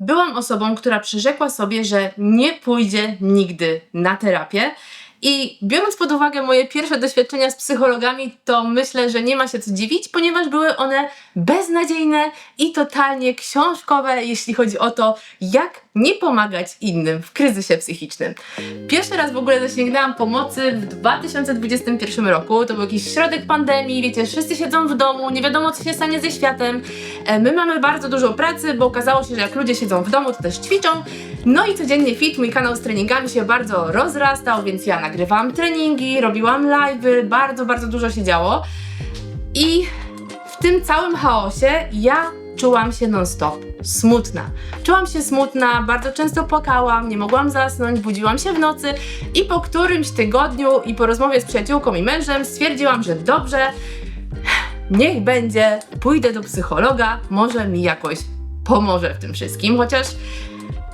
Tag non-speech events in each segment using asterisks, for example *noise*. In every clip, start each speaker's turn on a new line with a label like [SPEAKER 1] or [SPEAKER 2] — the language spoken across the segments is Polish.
[SPEAKER 1] byłam osobą, która przyrzekła sobie, że nie pójdzie nigdy na terapię. I biorąc pod uwagę moje pierwsze doświadczenia z psychologami, to myślę, że nie ma się co dziwić, ponieważ były one beznadziejne i totalnie książkowe, jeśli chodzi o to, jak nie pomagać innym w kryzysie psychicznym. Pierwszy raz w ogóle zasięgnęłam pomocy w 2021 roku. To był jakiś środek pandemii, wiecie, wszyscy siedzą w domu, nie wiadomo co się stanie ze światem. E, My mamy bardzo dużo pracy, bo okazało się, że jak ludzie siedzą w domu, to też ćwiczą. No i codziennie fit, mój kanał z treningami się bardzo rozrastał, więc ja nagrywałam treningi, robiłam live'y, bardzo, bardzo dużo się działo. I w tym całym chaosie ja czułam się non-stop smutna. Czułam się smutna, bardzo często płakałam, nie mogłam zasnąć, budziłam się w nocy i po którymś tygodniu i po rozmowie z przyjaciółką i mężem stwierdziłam, że dobrze, niech będzie, pójdę do psychologa, może mi jakoś pomoże w tym wszystkim, chociaż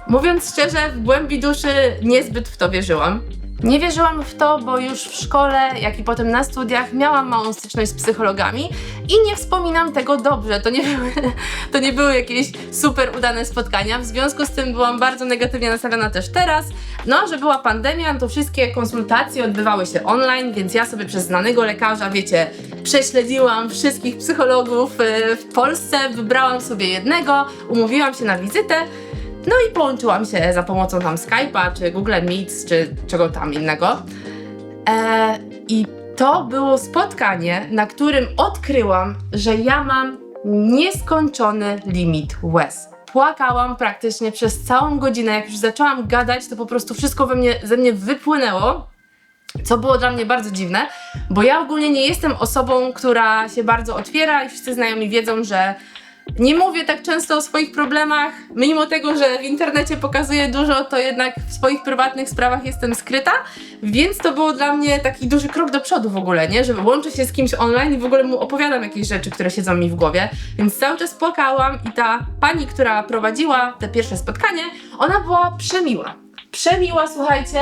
[SPEAKER 1] mówiąc szczerze, w głębi duszy niezbyt w to wierzyłam. Nie wierzyłam w to, bo już w szkole, jak i potem na studiach miałam małą styczność z psychologami i nie wspominam tego dobrze. To nie były, *laughs* to nie były jakieś super udane spotkania. W związku z tym byłam bardzo negatywnie nastawiona też teraz. No, że była pandemia, to wszystkie konsultacje odbywały się online, więc ja sobie przez znanego lekarza, wiecie, prześledziłam wszystkich psychologów y, w Polsce, wybrałam sobie jednego, umówiłam się na wizytę. No i połączyłam się za pomocą tam Skype'a, czy Google Meets, czy czego tam innego. E, I to było spotkanie, na którym odkryłam, że ja mam nieskończony limit łez. Płakałam praktycznie przez całą godzinę. Jak już zaczęłam gadać, to po prostu wszystko we mnie, ze mnie wypłynęło. Co było dla mnie bardzo dziwne, bo ja ogólnie nie jestem osobą, która się bardzo otwiera i wszyscy znajomi wiedzą, że nie mówię tak często o swoich problemach, mimo tego, że w internecie pokazuję dużo, to jednak w swoich prywatnych sprawach jestem skryta, więc to było dla mnie taki duży krok do przodu w ogóle, nie? Że łączę się z kimś online i w ogóle mu opowiadam jakieś rzeczy, które siedzą mi w głowie, więc cały czas płakałam i ta pani, która prowadziła te pierwsze spotkanie, ona była przemiła. Przemiła, słuchajcie,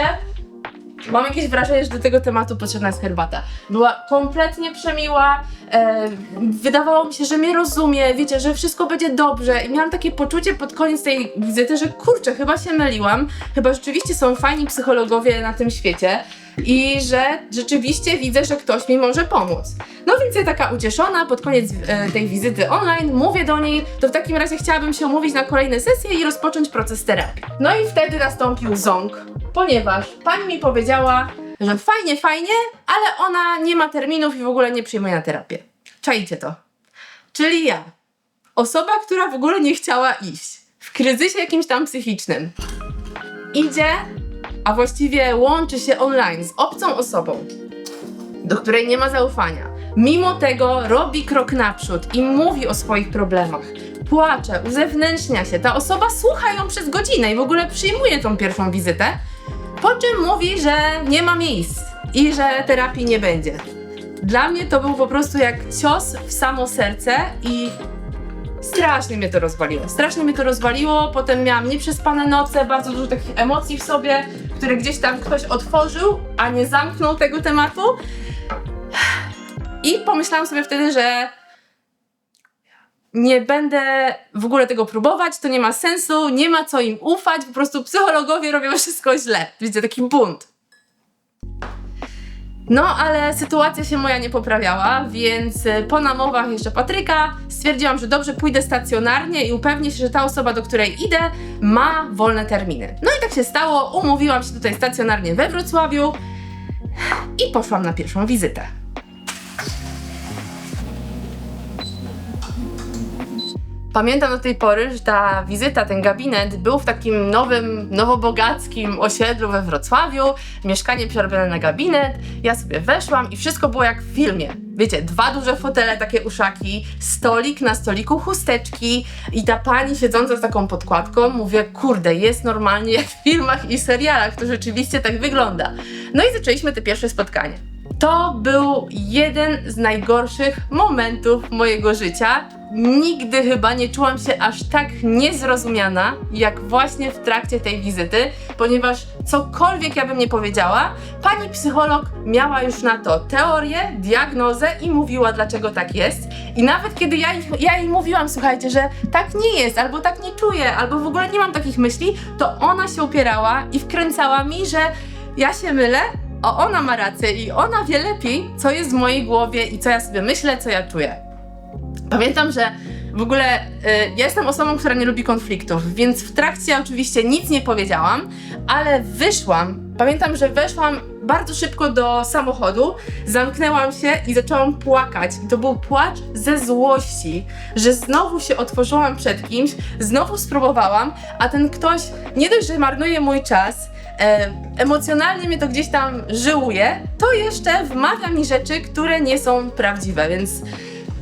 [SPEAKER 1] Mam jakieś wrażenie, że do tego tematu potrzebna jest herbata. Była kompletnie przemiła, e, wydawało mi się, że mnie rozumie, wiecie, że wszystko będzie dobrze. I miałam takie poczucie pod koniec tej wizyty, że kurczę, chyba się myliłam, chyba rzeczywiście są fajni psychologowie na tym świecie i że rzeczywiście widzę, że ktoś mi może pomóc. No więc ja taka ucieszona pod koniec e, tej wizyty online mówię do niej, to w takim razie chciałabym się umówić na kolejne sesje i rozpocząć proces terapii. No i wtedy nastąpił ząg, ponieważ pani mi powiedziała, że fajnie, fajnie, ale ona nie ma terminów i w ogóle nie przyjmuje na terapię. Czajcie to. Czyli ja, osoba, która w ogóle nie chciała iść, w kryzysie jakimś tam psychicznym, idzie, a właściwie łączy się online z obcą osobą, do której nie ma zaufania. Mimo tego robi krok naprzód i mówi o swoich problemach. Płacze, uzewnętrznia się. Ta osoba słucha ją przez godzinę i w ogóle przyjmuje tą pierwszą wizytę, po czym mówi, że nie ma miejsc i że terapii nie będzie. Dla mnie to był po prostu jak cios w samo serce i strasznie mnie to rozwaliło. Strasznie mnie to rozwaliło, potem miałam nieprzespane noce, bardzo dużo takich emocji w sobie, które gdzieś tam ktoś otworzył, a nie zamknął tego tematu. I pomyślałam sobie wtedy, że nie będę w ogóle tego próbować, to nie ma sensu, nie ma co im ufać, po prostu psychologowie robią wszystko źle. Widzicie, taki bunt. No, ale sytuacja się moja nie poprawiała, więc y, po namowach jeszcze Patryka stwierdziłam, że dobrze pójdę stacjonarnie i upewnię się, że ta osoba, do której idę, ma wolne terminy. No i tak się stało, umówiłam się tutaj stacjonarnie we Wrocławiu i poszłam na pierwszą wizytę. Pamiętam do tej pory, że ta wizyta, ten gabinet był w takim nowym, nowobogackim osiedlu we Wrocławiu. Mieszkanie przerobione na gabinet. Ja sobie weszłam i wszystko było jak w filmie. Wiecie, dwa duże fotele, takie uszaki, stolik, na stoliku chusteczki i ta pani siedząca z taką podkładką, mówię, kurde, jest normalnie jak w filmach i serialach, to rzeczywiście tak wygląda. No i zaczęliśmy te pierwsze spotkanie. To był jeden z najgorszych momentów mojego życia. Nigdy chyba nie czułam się aż tak niezrozumiana, jak właśnie w trakcie tej wizyty, ponieważ cokolwiek ja bym nie powiedziała, pani psycholog miała już na to teorię, diagnozę i mówiła, dlaczego tak jest. I nawet kiedy ja, ja jej mówiłam, słuchajcie, że tak nie jest, albo tak nie czuję, albo w ogóle nie mam takich myśli, to ona się upierała i wkręcała mi, że ja się mylę, a ona ma rację i ona wie lepiej, co jest w mojej głowie i co ja sobie myślę, co ja czuję. Pamiętam, że w ogóle y, ja jestem osobą, która nie lubi konfliktów, więc w trakcie oczywiście nic nie powiedziałam, ale wyszłam. Pamiętam, że weszłam bardzo szybko do samochodu, zamknęłam się i zaczęłam płakać. I to był płacz ze złości, że znowu się otworzyłam przed kimś, znowu spróbowałam, a ten ktoś nie dość, że marnuje mój czas, emocjonalnie mnie to gdzieś tam żyłuje, to jeszcze wmawia mi rzeczy, które nie są prawdziwe, więc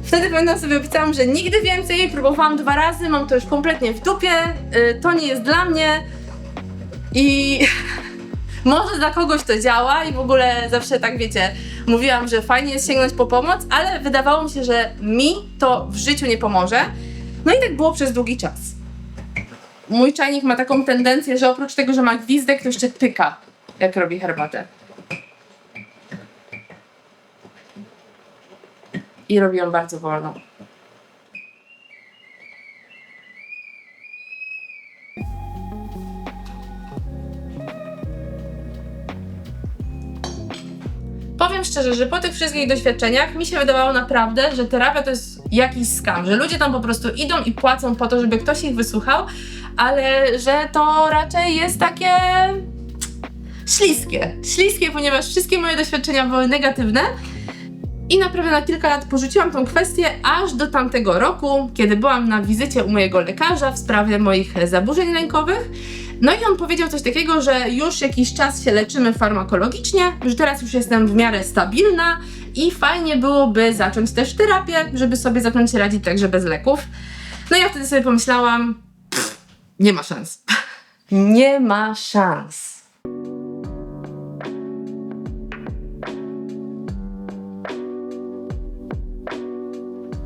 [SPEAKER 1] Wtedy pamiętam sobie obiecałam, że nigdy więcej, próbowałam dwa razy, mam to już kompletnie w dupie, y, to nie jest dla mnie i *laughs* może dla kogoś to działa i w ogóle zawsze tak wiecie, mówiłam, że fajnie jest sięgnąć po pomoc, ale wydawało mi się, że mi to w życiu nie pomoże. No i tak było przez długi czas. Mój czajnik ma taką tendencję, że oprócz tego, że ma gwizdek, to jeszcze pyka, jak robi herbatę. I robi ją bardzo wolno. Powiem szczerze, że po tych wszystkich doświadczeniach mi się wydawało naprawdę, że terapia to jest jakiś skam, że ludzie tam po prostu idą i płacą po to, żeby ktoś ich wysłuchał, ale że to raczej jest takie śliskie. Śliskie, ponieważ wszystkie moje doświadczenia były negatywne. I naprawdę na kilka lat porzuciłam tą kwestię, aż do tamtego roku, kiedy byłam na wizycie u mojego lekarza w sprawie moich zaburzeń lękowych. No i on powiedział coś takiego, że już jakiś czas się leczymy farmakologicznie, że teraz już jestem w miarę stabilna i fajnie byłoby zacząć też terapię, żeby sobie zacząć radzić także bez leków. No i ja wtedy sobie pomyślałam, nie ma szans. nie ma szans.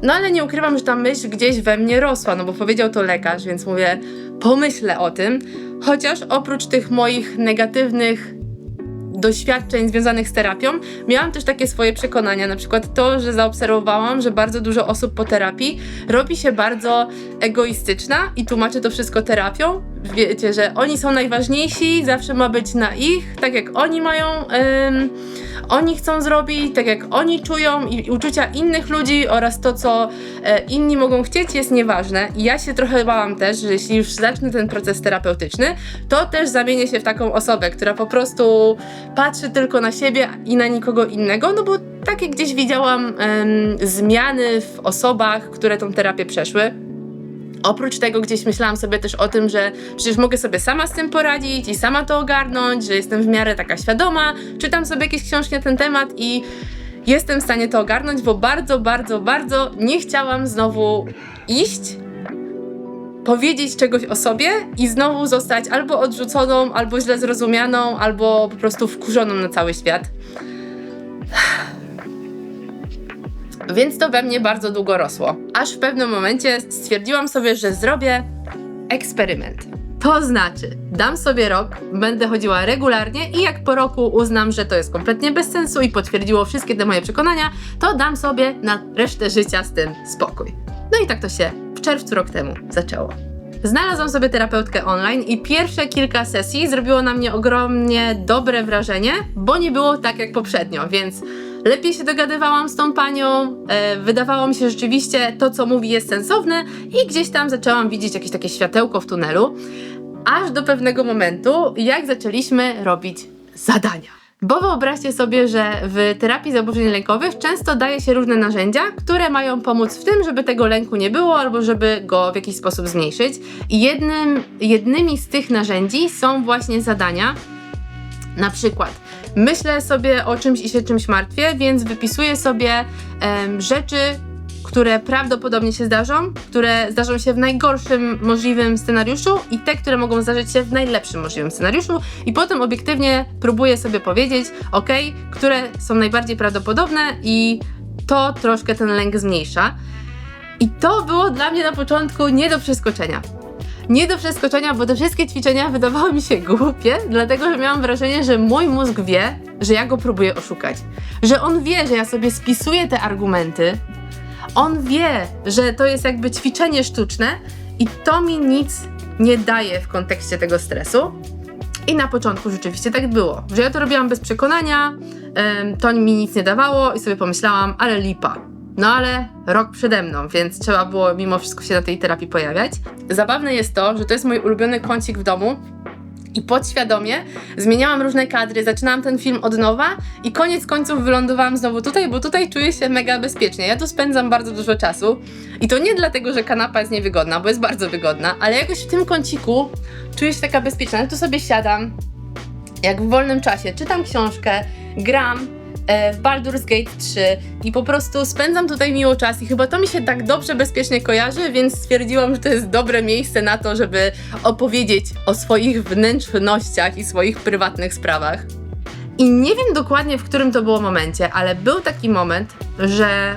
[SPEAKER 1] No ale nie ukrywam, że ta myśl gdzieś we mnie rosła, no bo powiedział to lekarz, więc mówię, pomyślę o tym. Chociaż oprócz tych moich negatywnych doświadczeń związanych z terapią, miałam też takie swoje przekonania, na przykład to, że zaobserwowałam, że bardzo dużo osób po terapii robi się bardzo egoistyczna i tłumaczy to wszystko terapią. Wiecie, że oni są najważniejsi, zawsze ma być na ich, tak jak oni mają, oni chcą zrobić, tak jak oni czują i uczucia innych ludzi oraz to, co e, inni mogą chcieć jest nieważne. I ja się trochę bałam też, że jeśli już zacznę ten proces terapeutyczny, to też zamienię się w taką osobę, która po prostu patrzy tylko na siebie i na nikogo innego, no bo takie gdzieś widziałam zmiany w osobach, które tą terapię przeszły. Oprócz tego gdzieś myślałam sobie też o tym, że przecież mogę sobie sama z tym poradzić i sama to ogarnąć, że jestem w miarę taka świadoma, czytam sobie jakieś książki na ten temat i jestem w stanie to ogarnąć, bo bardzo, bardzo, bardzo nie chciałam znowu iść, powiedzieć czegoś o sobie i znowu zostać albo odrzuconą, albo źle zrozumianą, albo po prostu wkurzoną na cały świat. Więc to we mnie bardzo długo rosło. Aż w pewnym momencie stwierdziłam sobie, że zrobię eksperyment. To znaczy, dam sobie rok, będę chodziła regularnie i jak po roku uznam, że to jest kompletnie bez sensu i potwierdziło wszystkie te moje przekonania, to dam sobie na resztę życia z tym spokój. No i tak to się w czerwcu rok temu zaczęło. Znalazłam sobie terapeutkę online i pierwsze kilka sesji zrobiło na mnie ogromnie dobre wrażenie, bo nie było tak jak poprzednio, więc lepiej się dogadywałam z tą panią, e, wydawało mi się rzeczywiście to, co mówi jest sensowne i gdzieś tam zaczęłam widzieć jakieś takie światełko w tunelu, aż do pewnego momentu, jak zaczęliśmy robić zadania. Bo wyobraźcie sobie, że w terapii zaburzeń lękowych często daje się różne narzędzia, które mają pomóc w tym, żeby tego lęku nie było albo żeby go w jakiś sposób zmniejszyć. I jednym, jednymi z tych narzędzi są właśnie zadania. Na przykład myślę sobie o czymś i się czymś martwię, więc wypisuję sobie rzeczy, które prawdopodobnie się zdarzą, które zdarzą się w najgorszym możliwym scenariuszu i te, które mogą zdarzyć się w najlepszym możliwym scenariuszu i potem obiektywnie próbuję sobie powiedzieć, ok, które są najbardziej prawdopodobne i to troszkę ten lęk zmniejsza. I to było dla mnie na początku nie do przeskoczenia. Nie do przeskoczenia, bo te wszystkie ćwiczenia wydawały mi się głupie, dlatego że miałam wrażenie, że mój mózg wie, że ja go próbuję oszukać. Że on wie, że ja sobie spisuję te argumenty, on wie, że to jest jakby ćwiczenie sztuczne i to mi nic nie daje w kontekście tego stresu. I na początku rzeczywiście tak było, że ja to robiłam bez przekonania, to mi nic nie dawało i sobie pomyślałam, ale lipa. No ale rok przede mną, więc trzeba było mimo wszystko się na tej terapii pojawiać. Zabawne jest to, że to jest mój ulubiony kącik w domu, i podświadomie zmieniałam różne kadry, zaczynałam ten film od nowa i koniec końców wylądowałam znowu tutaj, bo tutaj czuję się mega bezpiecznie. Ja tu spędzam bardzo dużo czasu i to nie dlatego, że kanapa jest niewygodna, bo jest bardzo wygodna, ale jakoś w tym kąciku czuję się taka bezpieczna. Ja tu sobie siadam, jak w wolnym czasie, czytam książkę, gram w Baldur's Gate 3 i po prostu spędzam tutaj miło czas i chyba to mi się tak dobrze, bezpiecznie kojarzy, więc stwierdziłam, że to jest dobre miejsce na to, żeby opowiedzieć o swoich wnętrznościach i swoich prywatnych sprawach. I nie wiem dokładnie, w którym to było momencie, ale był taki moment, że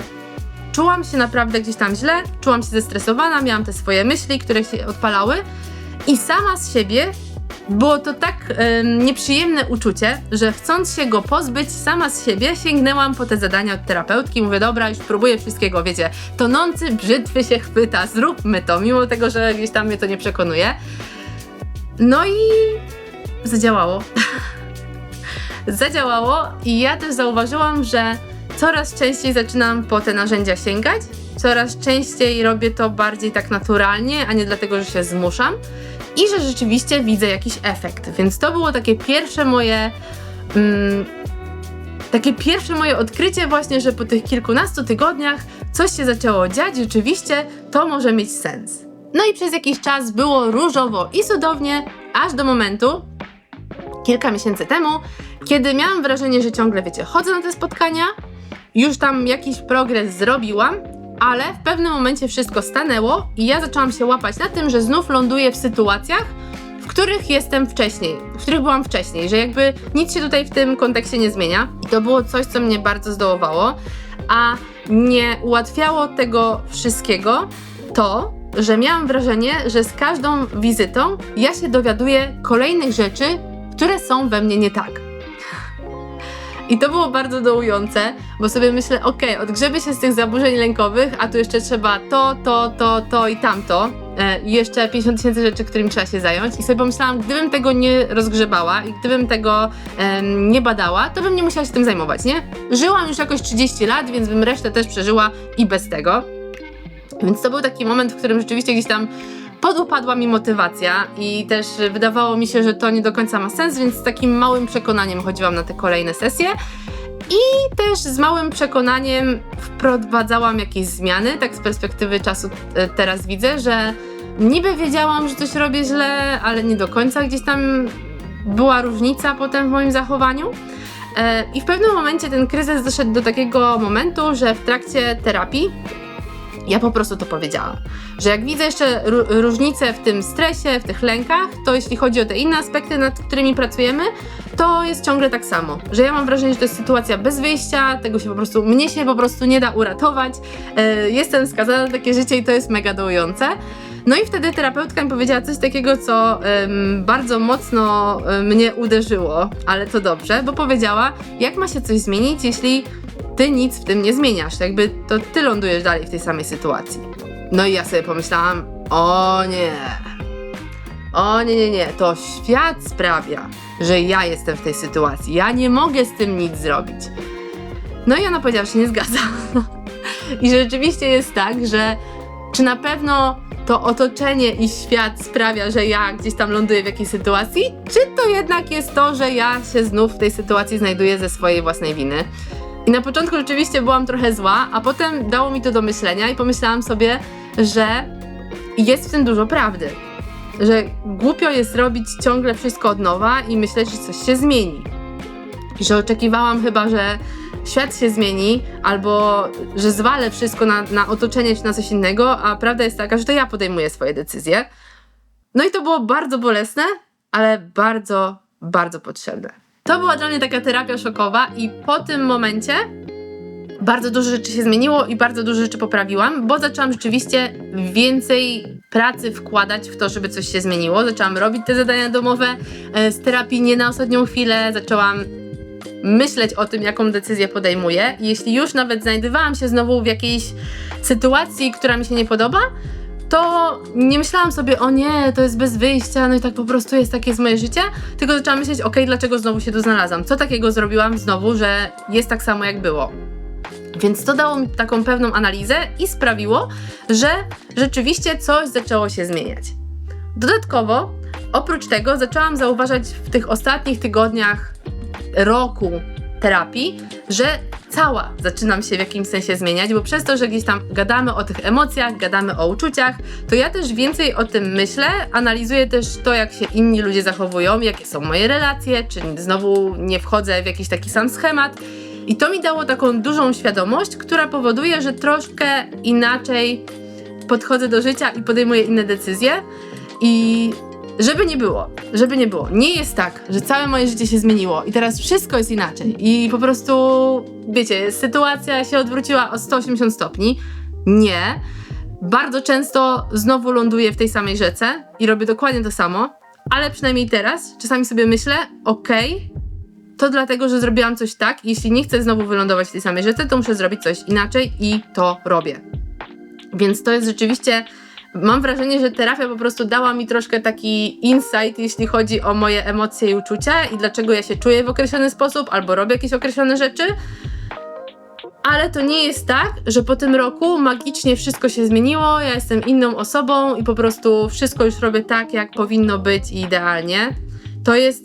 [SPEAKER 1] czułam się naprawdę gdzieś tam źle, czułam się zestresowana, miałam te swoje myśli, które się odpalały i sama z siebie było to tak em, nieprzyjemne uczucie, że chcąc się go pozbyć sama z siebie, sięgnęłam po te zadania od terapeutki. Mówię, dobra, już próbuję wszystkiego, wiecie, tonący brzytwy się chwyta, zróbmy to, mimo tego, że gdzieś tam mnie to nie przekonuje. No i zadziałało. *laughs* zadziałało i ja też zauważyłam, że coraz częściej zaczynam po te narzędzia sięgać, coraz częściej robię to bardziej tak naturalnie, a nie dlatego, że się zmuszam i że rzeczywiście widzę jakiś efekt. Więc to było takie pierwsze moje. Mm, takie pierwsze moje odkrycie, właśnie, że po tych kilkunastu tygodniach coś się zaczęło dziać, rzeczywiście to może mieć sens. No i przez jakiś czas było różowo i cudownie, aż do momentu, kilka miesięcy temu, kiedy miałam wrażenie, że ciągle, wiecie, chodzę na te spotkania, już tam jakiś progres zrobiłam, ale w pewnym momencie wszystko stanęło i ja zaczęłam się łapać na tym, że znów ląduję w sytuacjach, w których jestem wcześniej, w których byłam wcześniej, że jakby nic się tutaj w tym kontekście nie zmienia. I to było coś, co mnie bardzo zdołowało, a nie ułatwiało tego wszystkiego to, że miałam wrażenie, że z każdą wizytą ja się dowiaduję kolejnych rzeczy, które są we mnie nie tak. I to było bardzo dołujące, bo sobie myślę, okej, odgrzeby się z tych zaburzeń lękowych, a tu jeszcze trzeba to, to, to, to i tamto. E, jeszcze 50 tysięcy rzeczy, którymi trzeba się zająć. I sobie pomyślałam, gdybym tego nie rozgrzebała i gdybym tego nie badała, to bym nie musiała się tym zajmować, nie? Żyłam już jakoś 30 lat, więc bym resztę też przeżyła i bez tego. Więc to był taki moment, w którym rzeczywiście gdzieś tam podupadła mi motywacja i też wydawało mi się, że to nie do końca ma sens, więc z takim małym przekonaniem chodziłam na te kolejne sesje. I też z małym przekonaniem wprowadzałam jakieś zmiany, tak z perspektywy czasu e, teraz widzę, że niby wiedziałam, że coś robię źle, ale nie do końca gdzieś tam była różnica potem w moim zachowaniu. E, I w pewnym momencie ten kryzys doszedł do takiego momentu, że w trakcie terapii ja po prostu to powiedziałam. Że jak widzę jeszcze ró- różnice w tym stresie, w tych lękach, to jeśli chodzi o te inne aspekty, nad którymi pracujemy, to jest ciągle tak samo. Że ja mam wrażenie, że to jest sytuacja bez wyjścia, tego się po prostu, mnie się po prostu nie da uratować. E, jestem skazana na takie życie i to jest mega dołujące. No i wtedy terapeutka mi powiedziała coś takiego, co em, bardzo mocno em, mnie uderzyło, ale to dobrze, bo powiedziała, jak ma się coś zmienić, jeśli ty nic w tym nie zmieniasz. Jakby to ty lądujesz dalej w tej samej sytuacji. No i ja sobie pomyślałam, o nie. O nie, nie, nie, to świat sprawia, że ja jestem w tej sytuacji. Ja nie mogę z tym nic zrobić. No i ona powiedziała, że się nie zgadza. *laughs* I rzeczywiście jest tak, że czy na pewno to otoczenie i świat sprawia, że ja gdzieś tam ląduję w jakiejś sytuacji, czy to jednak jest to, że ja się znów w tej sytuacji znajduję ze swojej własnej winy. I na początku rzeczywiście byłam trochę zła, a potem dało mi to do myślenia i pomyślałam sobie, że jest w tym dużo prawdy. Że głupio jest robić ciągle wszystko od nowa i myśleć, że coś się zmieni. Że oczekiwałam chyba, że świat się zmieni, albo że zwalę wszystko na, na otoczenie czy na coś innego, a prawda jest taka, że to ja podejmuję swoje decyzje. No i to było bardzo bolesne, ale bardzo, bardzo potrzebne. To była dla mnie taka terapia szokowa i po tym momencie bardzo dużo rzeczy się zmieniło i bardzo dużo rzeczy poprawiłam, bo zaczęłam rzeczywiście więcej pracy wkładać w to, żeby coś się zmieniło. Zaczęłam robić te zadania domowe e, z terapii nie na ostatnią chwilę, zaczęłam myśleć o tym, jaką decyzję podejmuję. Jeśli już nawet znajdowałam się znowu w jakiejś sytuacji, która mi się nie podoba, to nie myślałam sobie, o nie, to jest bez wyjścia, no i tak po prostu jest, takie jest moje życie, tylko zaczęłam myśleć, okej, dlaczego znowu się tu znalazłam? Co takiego zrobiłam znowu, że jest tak samo jak było? Więc to dało mi taką pewną analizę i sprawiło, że rzeczywiście coś zaczęło się zmieniać. Dodatkowo, oprócz tego, zaczęłam zauważać w tych ostatnich tygodniach roku terapii, że cała zaczynam się w jakimś sensie zmieniać, bo przez to, że gdzieś tam gadamy o tych emocjach, gadamy o uczuciach, to ja też więcej o tym myślę, analizuję też to, jak się inni ludzie zachowują, jakie są moje relacje, czy znowu nie wchodzę w jakiś taki sam schemat. I to mi dało taką dużą świadomość, która powoduje, że troszkę inaczej podchodzę do życia i podejmuję inne decyzje. I żeby nie było, żeby nie było. Nie jest tak, że całe moje życie się zmieniło i teraz wszystko jest inaczej. I po prostu, wiecie, sytuacja się odwróciła o 180 stopni. Nie. Bardzo często znowu ląduję w tej samej rzece i robię dokładnie to samo, ale przynajmniej teraz czasami sobie myślę, okej, to dlatego, że zrobiłam coś tak, jeśli nie chcę znowu wylądować w tej samej rzece, to muszę zrobić coś inaczej i to robię. Więc to jest rzeczywiście mam wrażenie, że terapia po prostu dała mi troszkę taki insight, jeśli chodzi o moje emocje i uczucia i dlaczego ja się czuję w określony sposób albo robię jakieś określone rzeczy. Ale to nie jest tak, że po tym roku magicznie wszystko się zmieniło, ja jestem inną osobą i po prostu wszystko już robię tak, jak powinno być i idealnie. To jest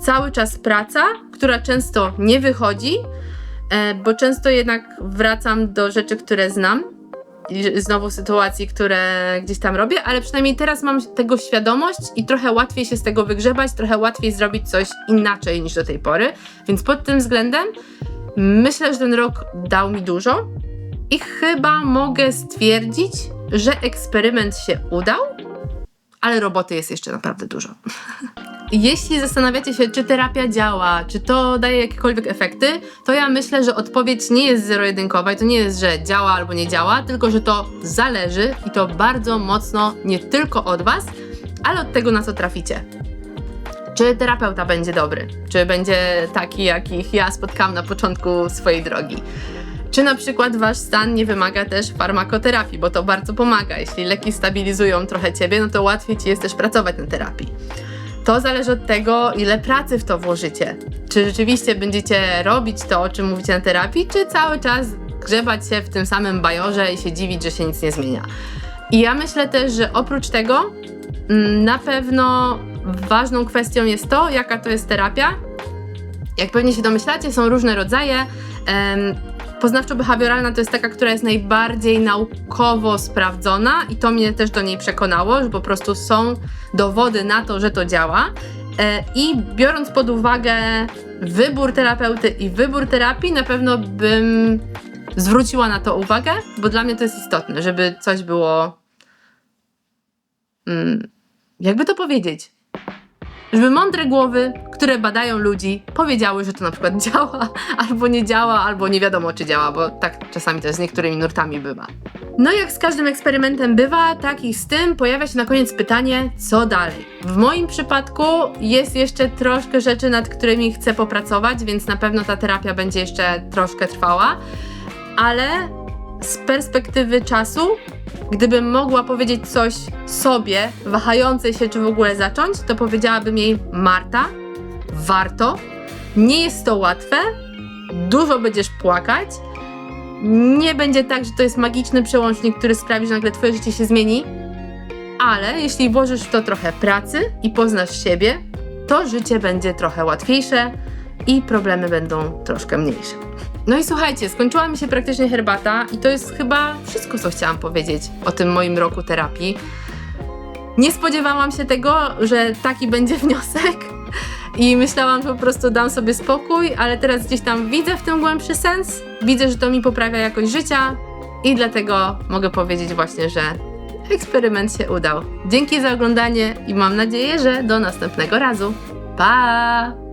[SPEAKER 1] cały czas praca, która często nie wychodzi, e, bo często jednak wracam do rzeczy, które znam znowu sytuacji, które gdzieś tam robię, ale przynajmniej teraz mam tego świadomość i trochę łatwiej się z tego wygrzebać, trochę łatwiej zrobić coś inaczej niż do tej pory. Więc pod tym względem myślę, że ten rok dał mi dużo i chyba mogę stwierdzić, że eksperyment się udał, ale roboty jest jeszcze naprawdę dużo. *laughs* Jeśli zastanawiacie się, czy terapia działa, czy to daje jakiekolwiek efekty, to ja myślę, że odpowiedź nie jest zero-jedynkowa i to nie jest, że działa albo nie działa, tylko że to zależy i to bardzo mocno nie tylko od Was, ale od tego, na co traficie. Czy terapeuta będzie dobry? Czy będzie taki, jakich ja spotkałam na początku swojej drogi? Czy na przykład wasz stan nie wymaga też farmakoterapii, bo to bardzo pomaga. Jeśli leki stabilizują trochę ciebie, no to łatwiej ci jest też pracować na terapii. To zależy od tego, ile pracy w to włożycie. Czy rzeczywiście będziecie robić to, o czym mówicie na terapii, czy cały czas grzebać się w tym samym bajorze i się dziwić, że się nic nie zmienia. I ja myślę też, że oprócz tego mm, na pewno ważną kwestią jest to, jaka to jest terapia. Jak pewnie się domyślacie, są różne rodzaje. Poznawczo-behawioralna to jest taka, która jest najbardziej naukowo sprawdzona i to mnie też do niej przekonało, że po prostu są dowody na to, że to działa. E, I biorąc pod uwagę wybór terapeuty i wybór terapii, na pewno bym zwróciła na to uwagę, bo dla mnie to jest istotne, żeby coś było. Hmm, jakby to powiedzieć? Żeby mądre głowy, które badają ludzi, powiedziały, że to na przykład *laughs* działa, albo nie działa, albo nie wiadomo, czy działa, bo tak czasami też z niektórymi nurtami bywa. No jak z każdym eksperymentem bywa, tak i z tym pojawia się na koniec pytanie, co dalej? W moim przypadku jest jeszcze troszkę rzeczy, nad którymi chcę popracować, więc na pewno ta terapia będzie jeszcze troszkę trwała, ale z perspektywy czasu Gdybym mogła powiedzieć coś sobie, wahającej się, czy w ogóle zacząć, to powiedziałabym jej: Marta, warto, nie jest to łatwe, dużo będziesz płakać. Nie będzie tak, że to jest magiczny przełącznik, który sprawi, że nagle Twoje życie się zmieni, ale jeśli włożysz w to trochę pracy i poznasz siebie, to życie będzie trochę łatwiejsze i problemy będą troszkę mniejsze. No i słuchajcie, skończyła mi się praktycznie herbata i to jest chyba wszystko, co chciałam powiedzieć o tym moim roku terapii. Nie spodziewałam się tego, że taki będzie *laughs* wniosek. i myślałam, że po prostu dam sobie spokój, ale teraz gdzieś tam widzę w tym głębszy sens, widzę, że to mi poprawia jakość życia i dlatego mogę powiedzieć właśnie, że eksperyment się udał. Dzięki za oglądanie i mam nadzieję, że do następnego razu. Pa!